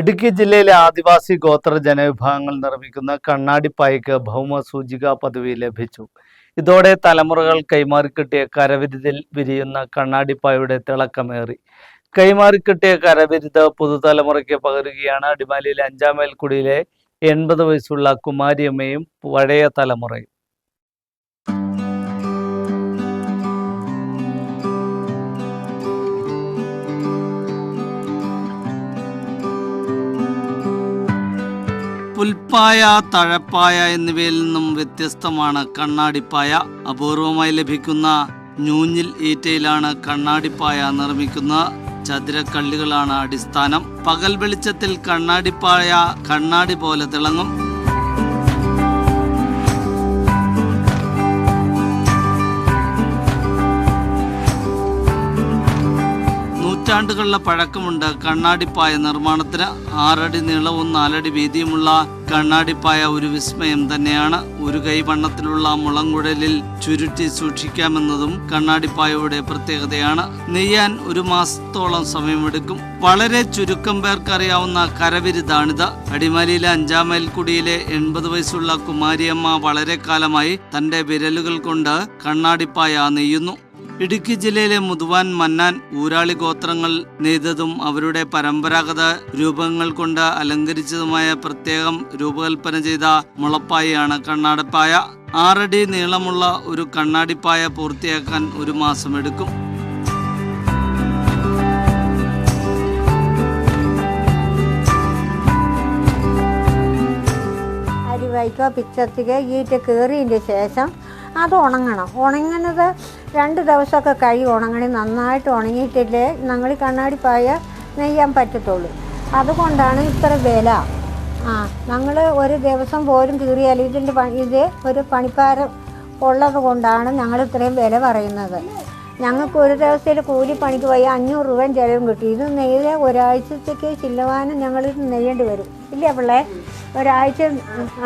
ഇടുക്കി ജില്ലയിലെ ആദിവാസി ഗോത്ര ജനവിഭാഗങ്ങൾ നിർമ്മിക്കുന്ന കണ്ണാടിപ്പായ്ക്ക് ഭൗമ സൂചിക പദവി ലഭിച്ചു. ഇതോടെ തലമുറകൾ കൈമാറിക്കിട്ടിയ കരവിരുതിൽ വിരിയുന്ന കണ്ണാടിപ്പായുടെ തിളക്കമേറി. കൈമാറിക്കിട്ടിയ കരവിരുത് പുതുതലമുറയ്ക്ക് പകരുകയാണ് അടിമാലിയിലെ അഞ്ചാം മേൽക്കുടിയിലെ എൺപത് വയസ്സുള്ള കുമാരിയമ്മയും പഴയ തലമുറയും. പുൽപ്പായ തഴപ്പായ എന്നിവയിൽ നിന്നും വ്യത്യസ്തമാണ് കണ്ണാടിപ്പായ. അപൂർവമായി ലഭിക്കുന്ന ഞൂഞ്ഞിൽ ഈറ്റയിലാണ് കണ്ണാടിപ്പായ നിർമ്മിക്കുന്നത്. ചതുരക്കള്ളികളാണ് അടിസ്ഥാനം. പകൽ വെളിച്ചത്തിൽ കണ്ണാടിപ്പായ കണ്ണാടി പോലെ തിളങ്ങും. നൂറ്റാണ്ടുകളുടെ പഴക്കമുണ്ട് കണ്ണാടിപ്പായ നിർമ്മാണത്തിന് ആറടി നീളവും നാലടി വീതിയുമുള്ള കണ്ണാടിപ്പായ ഒരു വിസ്മയം തന്നെയാണ്. ഒരു കൈ വണ്ണത്തിലുള്ള മുളങ്കുഴലിൽ ചുരുട്ടി സൂക്ഷിക്കാമെന്നതും കണ്ണാടിപ്പായയുടെ പ്രത്യേകതയാണ്. നെയ്യാൻ ഒരു മാസത്തോളം സമയമെടുക്കും. വളരെ ചുരുക്കം പേർക്കറിയാവുന്ന കരവിരുതാണിത് അടിമാലിയിലെ അഞ്ചാം മൈൽക്കുടിയിലെ എൺപത് വയസ്സുള്ള കുമാരിയമ്മ വളരെ കാലമായി തന്റെ വിരലുകൾ കൊണ്ട് കണ്ണാടിപ്പായ നെയ്യുന്നു. ഇടുക്കി ജില്ലയിലെ മുതുവാൻ മന്നാൻ ഊരാളി ഗോത്രങ്ങൾ നെയ്തതും അവരുടെ പരമ്പരാഗത രൂപങ്ങൾ കൊണ്ട് അലങ്കരിച്ചതുമായ പ്രത്യേകം രൂപകൽപ്പന ചെയ്ത മുളപ്പായയാണ് കണ്ണാടിപ്പായ. ആറടി നീളമുള്ള ഒരു കണ്ണാടിപ്പായ പൂർത്തിയാക്കാൻ ഒരു മാസം എടുക്കും അരി വയ്ക്കോ പിച്ചത്തിക്ക് ഈറ്റ് കയറിയതിന്റെ ശേഷം അത് ഉണങ്ങണം. ഉണങ്ങുന്നത് രണ്ട് ദിവസമൊക്കെ കഴി ഉണങ്ങണി നന്നായിട്ട് ഉണങ്ങിയിട്ടില്ലേ? ഞങ്ങൾ കണ്ണാടി പായ നെയ്യാൻ പറ്റത്തുള്ളൂ. അതുകൊണ്ടാണ് ഇത്ര വില. ആ ഞങ്ങൾ ഒരു ദിവസം പോലും കീറിയാൽ ഇതിന്റെ പണി ഇത് ഒരു പണിക്കാരം ഉള്ളത് കൊണ്ടാണ് ഞങ്ങൾ ഇത്രയും വില പറയുന്നത്. ഞങ്ങൾക്ക് ഒരു ദിവസത്തിൽ കൂലിപ്പണിക്ക് പോയി അഞ്ഞൂറ് രൂപയും ചിലവും കിട്ടി. ഇത് നെയ്ത് ഒരാഴ്ചത്തേക്ക് ചില്ലവാനും ഞങ്ങൾ നെയ്യേണ്ടി വരും. ഇല്ല പിള്ളേ? ഒരാഴ്ച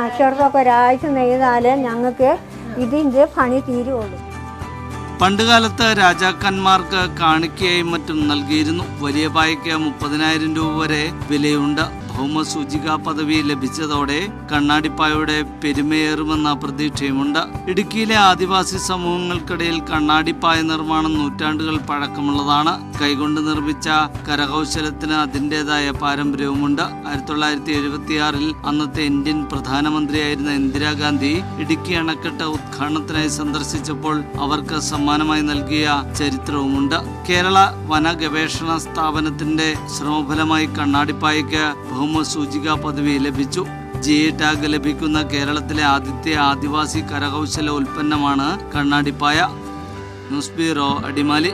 അക്ഷരത്തൊക്കെ ഒരാഴ്ച നെയ്താലേ ഞങ്ങൾക്ക് ഇതിന്റെ പണി തീരുള്ളൂ. പണ്ടുകാലത്ത് രാജാക്കന്മാർക്ക് കാണിക്കയായി മറ്റും നൽകിയിരുന്നു. വലിയ പായയ്ക്ക് മുപ്പതിനായിരം രൂപ വരെ വിലയുണ്ട്. ഭൗമസൂചിക പദവി ലഭിച്ചതോടെ കണ്ണാടിപ്പായുടെ പെരുമയേറുമെന്ന പ്രതീക്ഷയുമുണ്ട്. ഇടുക്കിയിലെ ആദിവാസി സമൂഹങ്ങൾക്കിടയിൽ കണ്ണാടിപ്പായ നിർമ്മാണം നൂറ്റാണ്ടുകൾ പഴക്കമുള്ളതാണ്. കൈകൊണ്ട് നിർമ്മിച്ച കരകൗശലത്തിന് അതിന്റെതായ പാരമ്പര്യവുമുണ്ട്. ആയിരത്തി തൊള്ളായിരത്തി എഴുപത്തിയാറിൽ അന്നത്തെ ഇന്ത്യൻ പ്രധാനമന്ത്രിയായിരുന്ന ഇന്ദിരാഗാന്ധി ഇടുക്കി അണക്കെട്ട് ഉദ്ഘാടനത്തിനായി സന്ദർശിച്ചപ്പോൾ അവർക്ക് സമ്മാനമായി നൽകിയ ചരിത്രവുമുണ്ട്. കേരള വന ഗവേഷണ സ്ഥാപനത്തിന്റെ ശ്രമഫലമായി കണ്ണാടിപ്പായയ്ക്ക് ഭൗമസൂചിക പദവി ലഭിച്ചു. ജി ടാഗ് ലഭിക്കുന്ന കേരളത്തിലെ ആദ്യത്തെ ആദിവാസി കരകൗശല ഉൽപ്പന്നമാണ് കണ്ണാടിപ്പായ. News bureau Adimali.